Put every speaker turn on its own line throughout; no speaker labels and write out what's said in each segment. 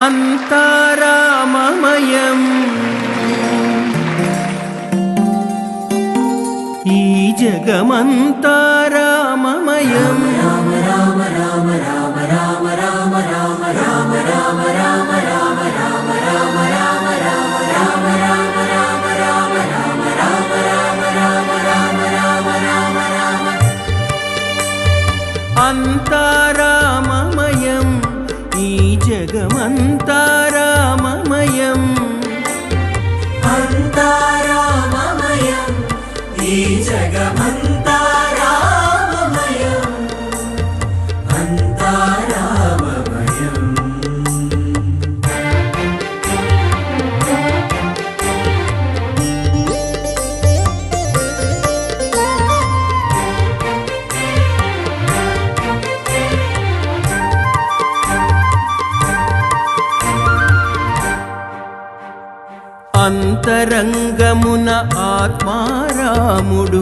अन्ताराममयम्। ईजगमन्ताराममयम् राम राम राम राम
राम राम राम राम राम राम राम राम राम राम राम अन्ताराममयम्।
ఈ జగమంతా అంతరంగమున ఆత్మారాముడు.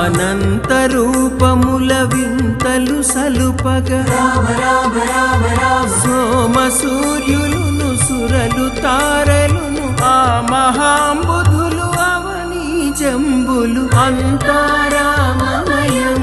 అనంత రూపముల వింతలు సలుపగా. సోమ సూర్యులును సురలు తారలును ఆ మహాంబుధులు అవనీ జంబులు
అంతారామయం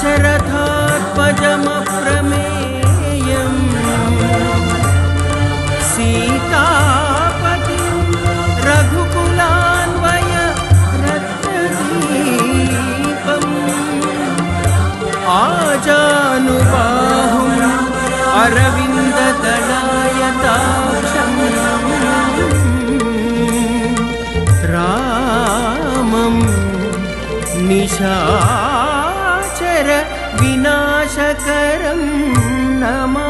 दशरथात्मजमप्रमेयम् सीतापतिं रघुकुलान्वय रत्नदीपम्। आजानुबाहुम् अरविन्ददलायताक्षम् रामं निशाचर विनाशकरं नमा